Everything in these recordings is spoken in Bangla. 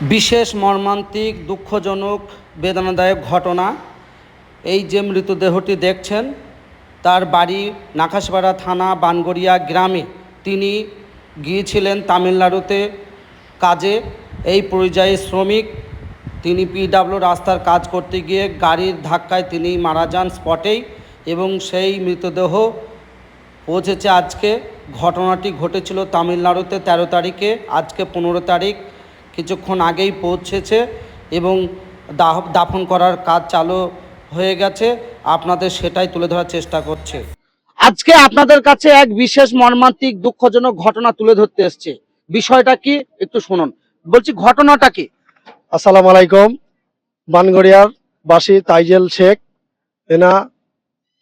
বিশেষ মর্মান্তিক, দুঃখজনক, বেদনাদায়ক ঘটনা। এই যে মৃতদেহটি দেখছেন, তার বাড়ি নাকাশপাড়া থানা বানগড়িয়া গ্রামে। তিনি গিয়েছিলেন তামিলনাড়ুতে কাজে। এই পরিযায়ী শ্রমিক, তিনি পিডাব্লিউ রাস্তার কাজ করতে গিয়ে গাড়ির ধাক্কায় তিনি মারা যান স্পটেই এবং সেই মৃতদেহ পৌঁছেছে আজকে। ঘটনাটি ঘটেছিল তামিলনাড়ুতে তেরো তারিখে, আজকে পনেরো তারিখ। কিছুক্ষণ আগেই পৌঁছেছে এবং দাহ, দাফন করার কাজ চালু হয়ে গেছে। আপনাদের সেটাই তুলে ধরার চেষ্টা করছে। আজকে আপনাদের কাছে এক বিশেষ মর্মান্তিক দুঃখজনক ঘটনা তুলে ধরতে এসছে। বিষয়টা কি? একটু শুনুন। বলছি, ঘটনাটা কি? আসসালামু আলাইকুম। বানগড়িয়ার বাসী তাইজেল শেখ, এনা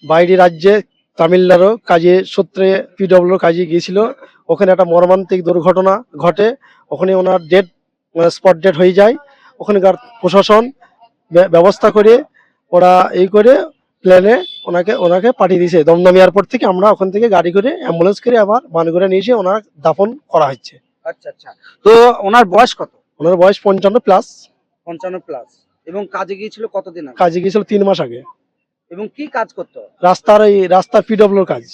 বাইরে রাজ্যে তামিলনাড়ু কাজে সূত্রে পিডব্লিউ কাজে গিয়েছিল। ওখানে একটা মর্মান্তিক দুর্ঘটনা ঘটে। ওখানে ওনার মানে স্পট ডেট হয়ে যায় ওখানকার প্রশাসন ব্যবস্থা করে ওরা এই করে প্লেনে ওনাকে ওনাকে পাঠিয়ে দিয়েছে। দমদম এয়ারপোর্ট থেকে আমরা ওখান থেকে গাড়ি করে অ্যাম্বুলেন্স করে আবার বানগড়িয়া নিয়ে এসে ওনার দাফন করা হচ্ছে। আচ্ছা আচ্ছা। তো ওনার বয়স কত? ওনার বয়স পঞ্চান্ন প্লাস পঞ্চান্ন প্লাস এবং কাজে গিয়েছিল কতদিন কাজে গিয়েছিল তিন মাস আগে। এবং কি কাজ করতো? রাস্তার এই রাস্তার পিডব্লিউর কাজ।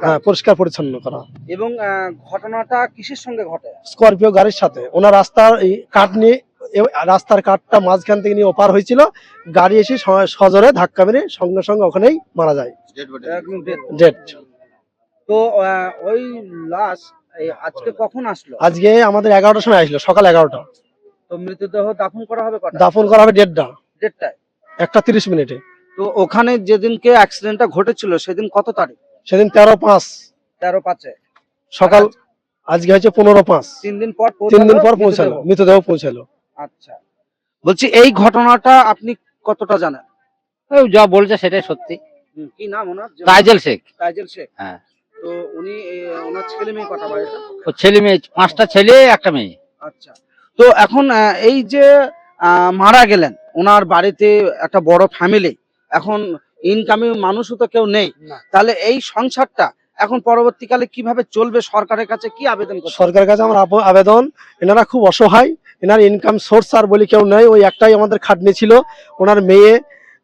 হ্যাঁ পরিষ্কার পরিচ্ছন্ন করা। এবং ঘটনাটা কিসের সঙ্গে ঘটে? স্করপিও গাড়ির সাথে। ওনার রাস্তার এই কাঠ নিয়ে রাস্তার কাঠটা মাঝখান থেকে নিয়ে ওপার হয়েছিল। গাড়ি এসে স- সজোরে ধাক্কা মেরে সঙ্গে সঙ্গে ওখানেই মারা যায়। ডেট তো ওই লাশ আজকে কখন আসলো? আজকে আমাদের এগারোটার সময় আসলো সকাল এগারোটা। তো মৃতদেহ দাফন করা হবে দাফন করা হবে দেড়টা। দেড়টায়? একটা তিরিশ মিনিটে। তো ওখানে যেদিনকে অ্যাক্সিডেন্টটা ঘটেছিল সেদিন কত তারিখ? সেদিন তেরো পাঁচ। তেরো পাঁচে। সকাল আজকে হয়েছে পনেরো পাঁচ। তিন দিন পর তিন দিন পর পৌঁছালো মৃতদেহ। পৌঁছালো। আচ্ছা। বলছি এই ঘটনাটা আপনি কতটা জানেন? যা বলছে সেটাই সত্যি। কি নাম ওনার? তাইজেল শেখ। তাইজেল শেখ। হ্যাঁ। তো উনি ওনার ছেলে মেয়ে কটা বাড়িতে? ও ছেলে মেয়ে পাঁচটা ছেলে একটা মেয়ে। আচ্ছা। তো এখন এই যে আহ, মারা গেলেন ওনার বাড়িতে একটা বড় ফ্যামিলি এখন ইনকামে মানুষও তো কেউ নেই। তাহলে এই সংসারটা এখন পরবর্তীকালে কীভাবে চলবে সরকারের কাছে কি আবেদন সরকারের কাছে আমার আবেদন। এনারা খুব অসহায় এনার ইনকাম সোর্স আর বলি কেউ নেই। ওই একটাই আমাদের খাটনি ছিল। ওনার মেয়ে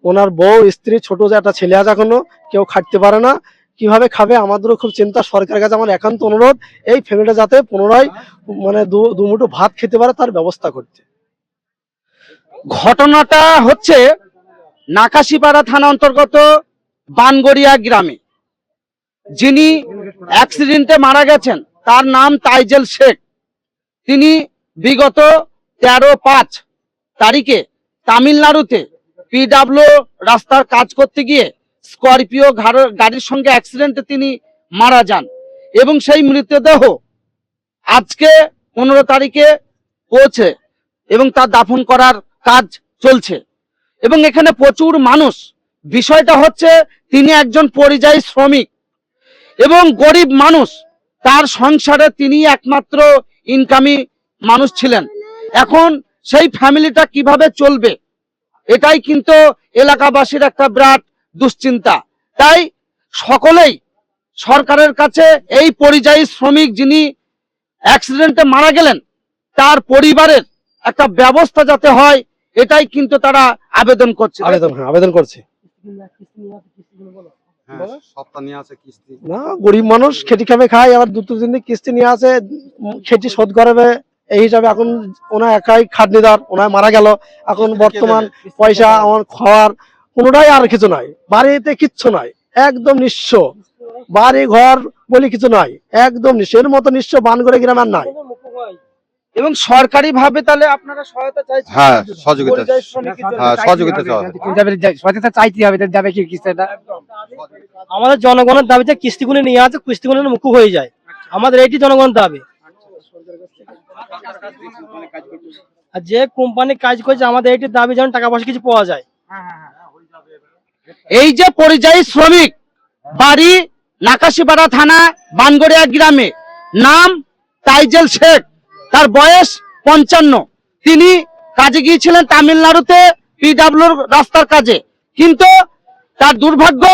ওনার বউ স্ত্রী ছোট যে একটা ছেলে আছে এখনও কেউ খাটতে পারে না। কীভাবে খাবে আমাদেরও খুব চিন্তা। সরকারের কাছে আমার একান্ত অনুরোধ এই ফ্যামিলিটা যাতে পুনরায় মানে দু দুমুঠো ভাত খেতে পারে তার ব্যবস্থা করতে। ঘটনাটা হচ্ছে নাকাশিপাড়া থানা অন্তর্গত বানগড়িয়া গ্রামে। যিনি অ্যাক্সিডেন্টে মারা গেছেন, তার নাম তাইজেল শেখ। তিনি বিগত তেরো পাঁচ তারিখে তামিলনাড়ুতে পিডাব্লিউ রাস্তার কাজ করতে গিয়ে স্করপিও গাড়ির সঙ্গে অ্যাক্সিডেন্টে তিনি মারা যান এবং সেই মৃতদেহ আজকে পনেরো তারিখে পৌঁছে এবং তার দাফন করার কাজ চলছে। এবং এখানে প্রচুর মানুষ। বিষয়টা হচ্ছে, তিনি একজন পরিযায়ী শ্রমিক এবং গরিব মানুষ। তার সংসারে তিনি একমাত্র ইনকামি মানুষ ছিলেন। এখন সেই ফ্যামিলিটা কীভাবে চলবে? এটাই কিন্তু এলাকাবাসীর একটা বিরাট দুশ্চিন্তা। তাই সকলেই সরকারের কাছে এই পরিযায়ী শ্রমিক যিনি অ্যাক্সিডেন্টে মারা গেলেন, তার পরিবারের একটা ব্যবস্থা যাতে হয় এটাই কিন্তু তারা আবেদন করছে আবেদন হ্যাঁ আবেদন করছে। হ্যাঁ সপ্তাহ নিয়ে আছে কিস্তি। না গরিব মানুষ খেটি খাবে খায় আবার দু তিন দিন কিস্তি নিয়ে আসে খেটি শোধ করাবে এই হিসাবে এখন ওনা একাই খাটনিদার ওনায় মারা গেল এখন বর্তমান পয়সা আমার খাওয়ার কোনোটাই আর কিছু নাই বাড়িতে কিচ্ছু নাই একদম নিঃস্ব বাড়ি ঘর বলে কিছু নাই একদম নিঃস্ব এর মতো নিঃস্ব বান করে গ্রাম আর নাই। এবং সরকারি ভাবে তাহলে আপনারা সহায়তা চাইছেন? হ্যাঁ সহযোগিতা হ্যাঁ সহযোগিতা চাইতে হবে। যাবে কি কিস্তিটা আমাদের জনগণের দাবিতে কিস্তিগুলি নিয়ে আছে কিস্তিগুলি মুখ হয়ে যায়। আমাদের এটি জনগণের দাবি। আর যে কোম্পানি কাজ করছে আমাদের এটি দাবি যেন টাকা পয়সা কিছু পাওয়া যায়। এই যে পরিযায়ী শ্রমিক বাড়ি নাকাশিপাড়া থানা বানগড়িয়া গ্রামে নাম তাইজেল শেখ। তার বয়স পঞ্চান্ন। তিনি কাজে গিয়েছিলেন তামিলনাড়ুতে পিডাব্লিউর রাস্তার কাজে। কিন্তু তার দুর্ভাগ্য,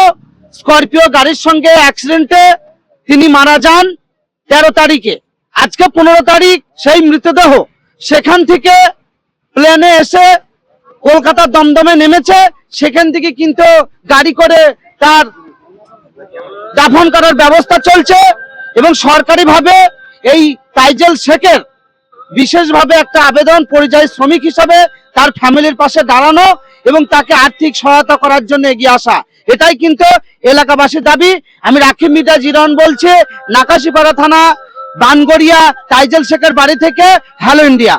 স্করপিও গাড়ির সঙ্গে অ্যাক্সিডেন্টে তিনি মারা যান তেরো তারিখে। আজকে পনেরো তারিখ, সেই মৃতদেহ সেখান থেকে প্লেনে এসে কলকাতার দমদমে নেমেছে। সেখান থেকে কিন্তু গাড়ি করে তার দাফন করার ব্যবস্থা চলছে এবং সরকারিভাবে এই তাইজেল শেখের বিশেষভাবে একটা আবেদন পরিযায়ী শ্রমিক হিসাবে তার ফ্যামিলির পাশে দাঁড়ানো এবং তাকে আর্থিক সহায়তা করার জন্য এগিয়ে আসা। এটাই কিন্তু এলাকাবাসীর দাবি। আমি রাখিব মিটা জিরন বলছি, নাকাশিপাড়া থানা, বানগড়িয়া তাইজেল শেখের বাড়ি থেকে হ্যালো ইন্ডিয়া।